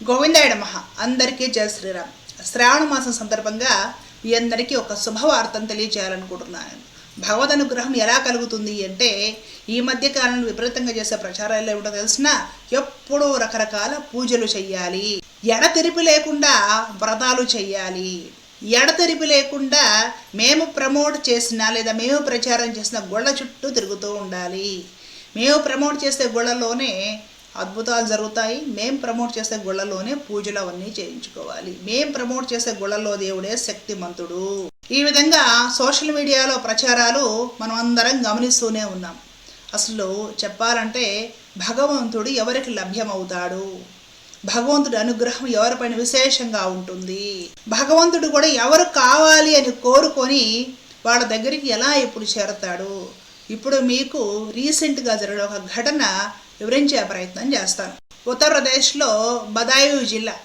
గోవిందాయ మహా అందరికీ జయ శ్రీరామ్. శ్రావణ మాసం సందర్భంగా మీ అందరికీ ఒక శుభవార్తను తెలియజేయాలనుకుంటున్నాను. భగవద్ అనుగ్రహం ఎలా కలుగుతుంది అంటే ఈ మధ్య కాలంలో విపరీతంగా చేసే ప్రచారాలు ఏమిటో తెలిసిన ఎప్పుడూ రకరకాల పూజలు చెయ్యాలి. ఎడతెరిపి లేకుండా వ్రతాలు చెయ్యాలి. ఎడతెరిపి లేకుండా మేము ప్రమోట్ చేసిన లేదా మేము ప్రచారం చేసిన గొళ్ళ చుట్టూ తిరుగుతూ ఉండాలి. మేము ప్రమోట్ చేసే గుళ్ళలోనే అద్భుతాలు జరుగుతాయి. మేం ప్రమోట్ చేసే గుళ్ళలోనే పూజలు అవన్నీ చేయించుకోవాలి. మేం ప్రమోట్ చేసే గుళ్ళలో దేవుడే శక్తిమంతుడు. ఈ విధంగా సోషల్ మీడియాలో ప్రచారాలు మనం అందరం గమనిస్తూనే ఉన్నాం. అసలు చెప్పాలంటే భగవంతుడు ఎవరికి లభ్యమవుతాడు? భగవంతుడి అనుగ్రహం ఎవరిపైన విశేషంగా ఉంటుంది? భగవంతుడు కూడా ఎవరు కావాలి అని కోరుకొని వాళ్ళ దగ్గరికి ఎలా ఇప్పుడు చేరతాడు? ఇప్పుడు మీకు రీసెంట్గా జరిగిన ఒక ఘటన వివరించే ప్రయత్నం చేస్తాను. ఉత్తరప్రదేశ్లో బదాయు జిల్లా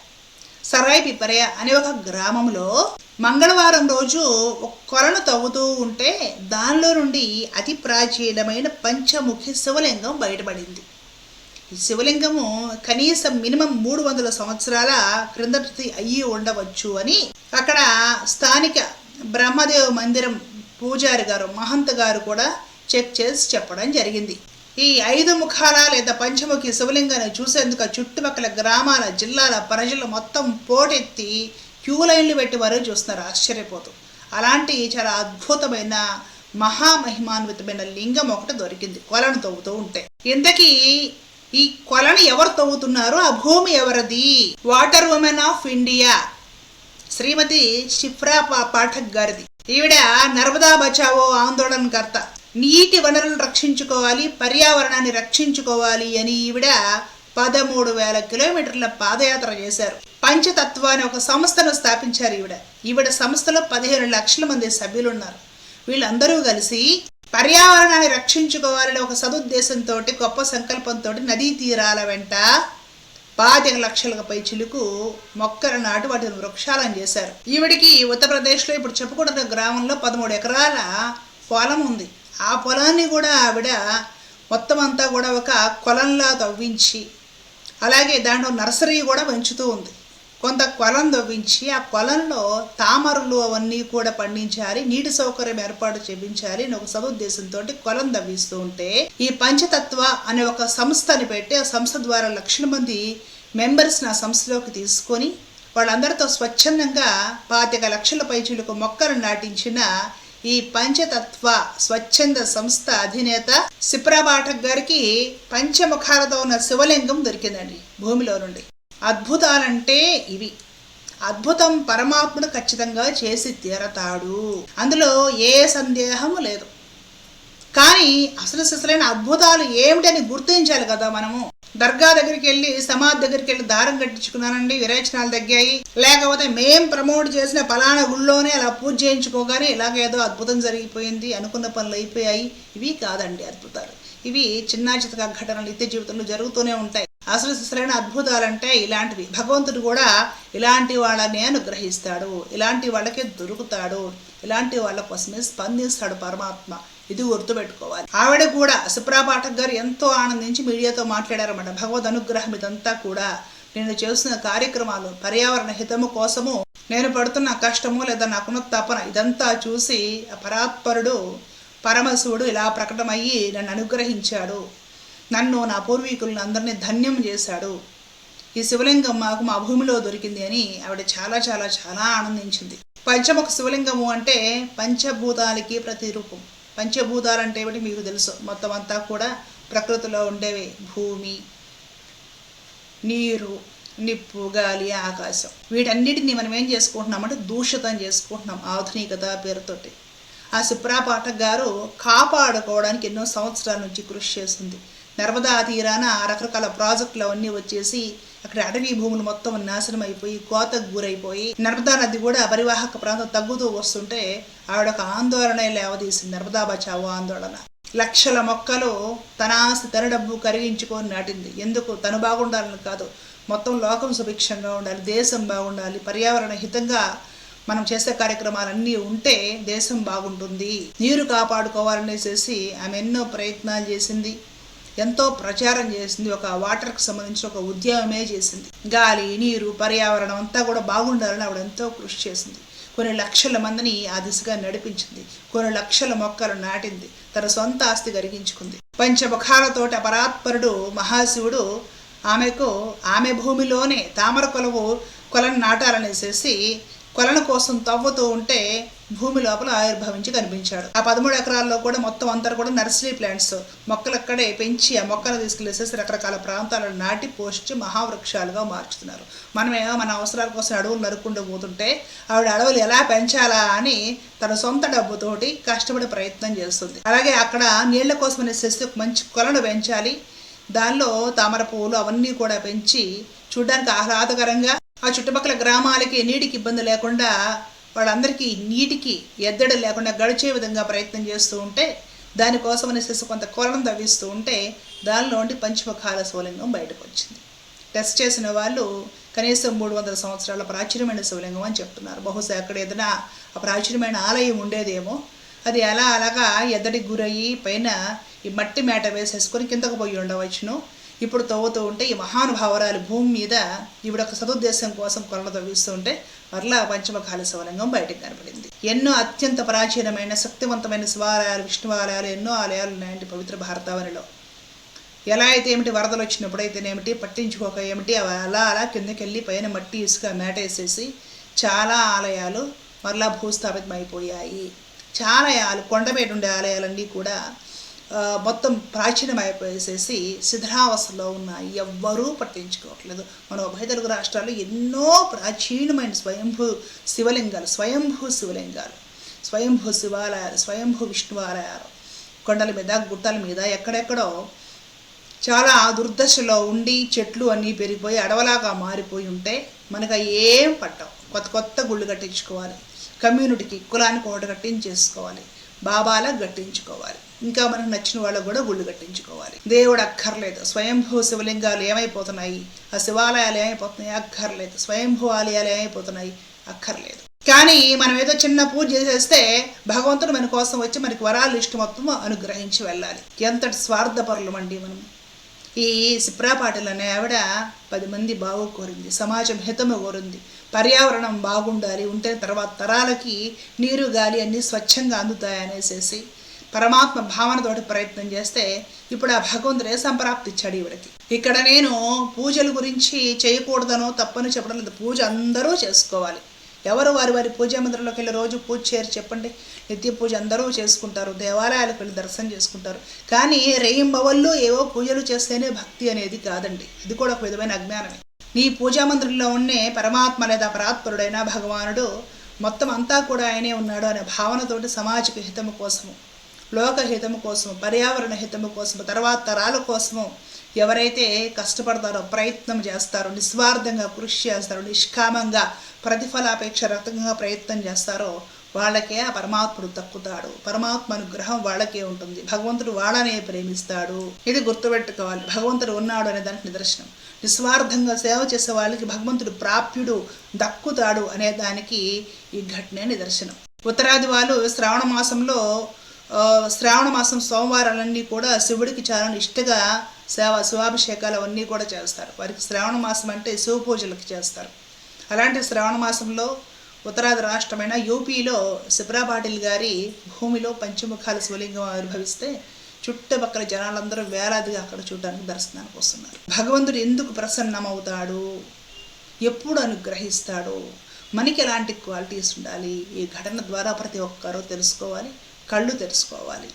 సరాయ్ పిపరయ అనే ఒక గ్రామంలో మంగళవారం రోజు ఒక కొలను తవ్వుతూ ఉంటే దానిలో నుండి అతి ప్రాచీనమైన పంచముఖి శివలింగం బయటపడింది. ఈ శివలింగము కనీసం మినిమం మూడు వందల సంవత్సరాల క్రిందటి అయ్యి ఉండవచ్చు అని అక్కడ స్థానిక బ్రహ్మదేవ మందిరం పూజారి గారు మహంత్ గారు కూడా చెక్ చేసి చెప్పడం జరిగింది. ఈ ఐదు ముఖాల లేదా పంచముఖి శివలింగాన్ని చూసేందుకు చుట్టుపక్కల గ్రామాల జిల్లాల ప్రజలు మొత్తం పోటెత్తి క్యూ లైన్లు పెట్టి వారు చూస్తున్నారు. ఆశ్చర్యపోతూ. అలాంటి చాలా అద్భుతమైన మహామహిమాన్వితమైన లింగం ఒకటి దొరికింది. కొలను తవ్వుతూ ఉంటే. ఇంతకీ ఈ కొలను ఎవరు తవ్వుతున్నారు? ఆ భూమి ఎవరిది? Water women of India. Shrimati Shifra పా- పాఠక్ గారిది. ఈవిడ నర్మదా బచావో ఆందోళనకర్త. నీటి వనరులను రక్షించుకోవాలి పర్యావరణాన్ని రక్షించుకోవాలి అని ఈవిడ పదమూడు వేల కిలోమీటర్ల పాదయాత్ర చేశారు. పంచతత్వ అనే ఒక సంస్థను స్థాపించారు ఈవిడ. ఈవిడ సంస్థలో పదిహేను లక్షల మంది సభ్యులు ఉన్నారు వీళ్ళందరూ కలిసి పర్యావరణాన్ని రక్షించుకోవాలనే ఒక సదుద్దేశంతో గొప్ప సంకల్పంతో నదీ తీరాల వెంట పాతిక లక్షలకు పై చిలుకు మొక్కలు నాటి వాటిని వృక్షాలను చేశారు. ఈవిడికి ఉత్తరప్రదేశ్లో ఇప్పుడు చెప్పుకుంటున్న గ్రామంలో పదమూడు ఎకరాల పొలం ఉంది. ఆ పొలాన్ని కూడా ఆవిడ మొత్తం అంతా కూడా ఒక కొలంలా తవ్వించి అలాగే దాంట్లో నర్సరీ కూడా పెంచుతూ ఉంది. కొంత కొలం తవ్వించి ఆ కొలంలో తామరలు అవన్నీ కూడా పండించాలి నీటి సౌకర్యం ఏర్పాటు చేయించాలి అని ఒక సదుద్దేశంతో కొలం తవ్విస్తూ ఉంటే ఈ పంచతత్వ అనే ఒక సంస్థని పెట్టి ఆ సంస్థ ద్వారా లక్షల మంది మెంబర్స్ని ఆ సంస్థలోకి తీసుకొని వాళ్ళందరితో స్వచ్ఛందంగా పాతిక లక్షల పైచులకు మొక్కలు నాటించిన ఈ పంచతత్వ స్వచ్ఛంద సంస్థ అధినేత సిప్రా పాఠక్ గారికి పంచముఖాలతో ఉన్న శివలింగం దొరికిందండి భూమిలో నుండి. అద్భుతాలంటే ఇవి. అద్భుతం పరమాత్ముడు ఖచ్చితంగా చేసి తీరతాడు. అందులో ఏ సందేహము లేదు. కానీ అసలు అసలైన అద్భుతాలు ఏమిటని గుర్తించాలి కదా మనము. దర్గా దగ్గరికి వెళ్ళి సమాధి దగ్గరికి వెళ్ళి దారం కట్టించుకున్నానండి. విరేచనాలు తగ్గాయి. లేకపోతే మేం ప్రమోట్ చేసిన ఫలానా గుళ్ళోనే అలా పూజ చేయించుకోగానే ఇలాగేదో అద్భుతం జరిగిపోయింది అనుకున్న పనులు అయిపోయాయి. ఇవి కాదండి అద్భుతాలు. ఇవి చిన్న చితక ఘటనలు నిత్య జీవితంలో జరుగుతూనే ఉంటాయి. అసలు అసలైన అద్భుతాలంటే ఇలాంటివి. భగవంతుడు కూడా ఇలాంటి వాళ్ళని అనుగ్రహిస్తాడు. ఇలాంటి వాళ్ళకే దొరుకుతాడు. ఇలాంటి వాళ్ళ కోసమే స్పందిస్తాడు పరమాత్మ. ఇది గుర్తుపెట్టుకోవాలి. ఆవిడ కూడా సుప్రా పాఠక్ గారు ఎంతో ఆనందించి మీడియాతో మాట్లాడారన్నమాట. భగవద్ అనుగ్రహం ఇదంతా కూడా నేను చేస్తున్న కార్యక్రమాలు పర్యావరణ హితము కోసము నేను పడుతున్న కష్టము లేదా నాకున్న తపన ఇదంతా చూసి పరాత్పరుడు పరమశివుడు ఇలా ప్రకటమయ్యి నన్ను అనుగ్రహించాడు. నన్ను నా పూర్వీకులను అందరినీ ధన్యం చేశాడు. ఈ శివలింగం మాకు మా భూమిలో దొరికింది అని ఆవిడ చాలా చాలా చాలా ఆనందించింది. పంచముఖ శివలింగము అంటే పంచభూతాలకి ప్రతిరూపం. పంచభూతాలు అంటే ఏమిటి మీకు తెలుసు. మొత్తం అంతా కూడా ప్రకృతిలో ఉండేవి. భూమి నీరు నిప్పు గాలి ఆకాశం. వీటన్నిటిని మనం ఏం చేసుకుంటున్నామంటే దూషితం చేసుకుంటున్నాం ఆధునికత పేరుతోటి. ఆ సుప్రా పాఠక్ గారు కాపాడుకోవడానికి ఎన్నో సంవత్సరాల నుంచి కృషి చేస్తుంది నర్మదా తీరాన రకరకాల ప్రాజెక్టులు అవన్నీ వచ్చేసి అక్కడ అటవీ భూములు మొత్తం నాశనం అయిపోయి కోతకు గురైపోయి నర్మదా నది కూడా పరివాహక ప్రాంతం తగ్గుతూ వస్తుంటే ఆవిడ ఒక ఆందోళన లేవదీసింది. నర్మదా బచావో ఆందోళన. లక్షల మొక్కలు తన ఆస్తి తన డబ్బు కరిగించుకొని నాటింది. ఎందుకు? తను బాగుండాలని కాదు. మొత్తం లోకం సుభిక్షంగా ఉండాలి దేశం బాగుండాలి. పర్యావరణ హితంగా మనం చేసే కార్యక్రమాలన్నీ ఉంటే దేశం బాగుంటుంది. నీరు కాపాడుకోవాలనేసేసి ఆమె ఎన్నో ప్రయత్నాలు చేసింది. ఎంతో ప్రచారం చేసింది. ఒక వాటర్కి సంబంధించిన ఒక ఉద్యమమే చేసింది. గాలి నీరు పర్యావరణం అంతా కూడా బాగుండాలని ఆవిడ ఎంతో కృషి చేసింది. కొన్ని లక్షల మందిని ఆ దిశగా నడిపించింది. కొన్ని లక్షల మొక్కలు నాటింది. తన సొంత ఆస్తి కరిగించుకుంది. పంచముఖాలతోటి అపరాత్పరుడు మహాశివుడు ఆమెకు ఆమె భూమిలోనే తామర కొలవు కొలను నాటాలనేసేసి కొలను కోసం తవ్వుతూ ఉంటే భూమి లోపల ఆవిర్భవించి కనిపించాడు. ఆ పదమూడు ఎకరాల్లో కూడా మొత్తం అంతా కూడా నర్సరీ ప్లాంట్స్. మొక్కలు అక్కడే పెంచి ఆ మొక్కలు తీసుకెళ్ళేసేసి రకరకాల ప్రాంతాలను నాటి పోషించి మహావృక్షాలుగా మార్చుతున్నారు. మనమేమో మన అవసరాల కోసం అడవులు నరుక్కుంటూ పోతుంటే ఆవిడ అడవులు ఎలా పెంచాలా అని తన సొంత డబ్బుతోటి కష్టపడి ప్రయత్నం చేస్తుంది. అలాగే అక్కడ నీళ్ళ కోసం అనేసి మంచి కొలను పెంచాలి. దానిలో తామర పువ్వులు అవన్నీ కూడా పెంచి చూడడానికి ఆహ్లాదకరంగా ఆ చుట్టుపక్కల గ్రామాలకి నీటికి ఇబ్బంది లేకుండా వాళ్ళందరికీ నీటికి ఎద్దడి లేకుండా గడిచే విధంగా ప్రయత్నం చేస్తూ ఉంటే దానికోసం అనేసి కొంత కొలను తవ్విస్తూ ఉంటే దానిలో ఉండి పంచముఖాల శివలింగం బయటకు వచ్చింది. టెస్ట్ చేసిన వాళ్ళు కనీసం మూడు వందల సంవత్సరాల ప్రాచీనమైన శివలింగం అని చెప్తున్నారు. బహుశా అక్కడ ఏదైనా ఆ ప్రాచుర్యమైన ఆలయం ఉండేదేమో. అది అలా అలాగా ఎద్దడికి గురయ్యి పైన ఈ మట్టి మేట వేసేసుకొని కిందకు పోయి ఉండవచ్చును. ఇప్పుడు తవ్వుతూ ఉంటే ఈ మహానుభావరాలు భూమి మీద ఈవిడ ఒక సదుద్దేశం కోసం కొలను తవ్విస్తూ ఉంటే మరలా పంచమకాల శివలింగం బయటకు కనపడింది. ఎన్నో అత్యంత ప్రాచీనమైన శక్తివంతమైన శివాలయాలు విష్ణువాలయాలు ఎన్నో ఆలయాలు ఉన్నాయండి పవిత్ర భారతావనిలో. ఎలా అయితే ఏమిటి వరదలు వచ్చినప్పుడు అయితేనేమిటి పట్టించుకోక ఏమిటి అవి అలా అలా కిందకెళ్ళి పైన మట్టి ఇసుక మేటేసేసి చాలా ఆలయాలు మరలా భూస్థాపితం అయిపోయాయి చాలా ఆలయాలు ఉండే ఆలయాలన్నీ కూడా మొత్తం ప్రాచీనం అయిపోయేసేసి శిథిలావస్థలో ఉన్నాయి ఎవ్వరూ పట్టించుకోవట్లేదు. మన ఉభయ తెలుగు రాష్ట్రాల్లో ఎన్నో ప్రాచీనమైన స్వయంభూ శివలింగాలు స్వయంభూ శివలింగాలు స్వయంభూ శివాలయాలు స్వయంభూ విష్ణువాలయాలు కొండల మీద గుట్టల మీద ఎక్కడెక్కడో చాలా దుర్దశలో ఉండి చెట్లు అన్నీ పెరిగిపోయి అడవలాగా మారిపోయి ఉంటే మనకు ఏం పట్టవు. కొత్త కొత్త గుళ్ళు కట్టించుకోవాలి. కమ్యూనిటీకి కులానికి ఒకటి కట్టించేసుకోవాలి. బాబాలా కట్టించుకోవాలి. ఇంకా మనకు నచ్చిన వాళ్ళకు కూడా గుళ్ళు కట్టించుకోవాలి. దేవుడు అక్కర్లేదు. స్వయంభూ శివలింగాలు ఏమైపోతున్నాయి? ఆ శివాలయాలు ఏమైపోతున్నాయి? అక్కర్లేదు. స్వయంభూ ఆలయాలు ఏమైపోతున్నాయి? అక్కర్లేదు. కానీ మనం ఏదో చిన్న పూజ చేసేస్తే భగవంతుడు మన కోసం వచ్చి మనకి వరాలు ఇష్టం మొత్తం అనుగ్రహించి వెళ్ళాలి. ఎంతటి స్వార్థపరులు అండి మనం. ఈ సిప్రాపాటలు అనే ఆవిడ పది మంది బాగు కోరింది. సమాజం హితము కోరింది. పర్యావరణం బాగుండాలి. ఉంటే తర్వాత తరాలకి నీరు గాలి అన్నీ స్వచ్ఛంగా అందుతాయనేసేసి పరమాత్మ భావనతోటి ప్రయత్నం చేస్తే ఇప్పుడు ఆ భగవంతుడే సంప్రాప్తి ఇచ్చాడు ఈవిడకి? ఇక్కడ నేను పూజల గురించి చేయకూడదనో తప్పని చెప్పడం లేదు. పూజ అందరూ చేసుకోవాలి. ఎవరు వారి వారి పూజా మందిరంలోకి వెళ్ళి రోజు పూజ చేయరు చెప్పండి. నిత్య పూజ అందరూ చేసుకుంటారు. దేవాలయాలకు వెళ్ళి దర్శనం చేసుకుంటారు. కానీ రేయింబవళ్ళు ఏవో పూజలు చేస్తేనే భక్తి అనేది కాదండి. ఇది కూడా ఒక విధమైన అజ్ఞానమే. నీ పూజా మందిరంలో ఉండే పరమాత్మ లేదా పరాత్పరుడైన భగవానుడు మొత్తం అంతా కూడా ఆయనే ఉన్నాడు అనే భావనతోటి సమాజిక హితము కోసము. లోకహితము కోసము పర్యావరణ హితము కోసము తర్వాత తరాల కోసము ఎవరైతే కష్టపడతారో ప్రయత్నం చేస్తారో నిస్వార్థంగా కృషి చేస్తారో నిష్కామంగా ప్రతిఫలాపేక్ష రకంగా ప్రయత్నం చేస్తారో వాళ్ళకే ఆ పరమాత్ముడు తక్కుతాడు పరమాత్మ అనుగ్రహం వాళ్ళకే ఉంటుంది. భగవంతుడు వాళ్ళనే ప్రేమిస్తాడు. ఇది గుర్తుపెట్టుకోవాలి. భగవంతుడు ఉన్నాడు అనే దానికి నిదర్శనం. నిస్వార్థంగా సేవ చేసే వాళ్ళకి భగవంతుడు ప్రాప్యుడు దక్కుతాడు అనే దానికి ఈ ఘటనే నిదర్శనం. ఉత్తరాది వాళ్ళు శ్రావణ మాసంలో శ్రావణ మాసం సోమవారాలన్నీ కూడా శివుడికి చాలా ఇష్టగా సేవ శివాభిషేకాలు అవన్నీ కూడా చేస్తారు. వారికి శ్రావణ మాసం అంటే శివ పూజలకు చేస్తారు. అలాంటి శ్రావణ మాసంలో ఉత్తరాది రాష్ట్రమైన యూపీలో శిబ్రాపాటిల్ గారి భూమిలో పంచముఖాల శివలింగం ఆవిర్భవిస్తే చుట్టుపక్కల జనాలందరూ వేలాదిగా అక్కడ చూడడానికి దర్శనానికి వస్తున్నారు. భగవంతుడు ఎందుకు ప్రసన్నమవుతాడు? ఎప్పుడు అనుగ్రహిస్తాడు? మనకి ఎలాంటి క్వాలిటీస్ ఉండాలి? ఈ ఘటన ద్వారా ప్రతి ఒక్కరూ తెలుసుకోవాలి. కళ్ళు తెలుసుకోవాలి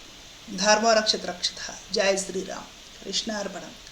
ధర్మరక్షత రక్షత జయ శ్రీరామ్. కృష్ణార్పణం.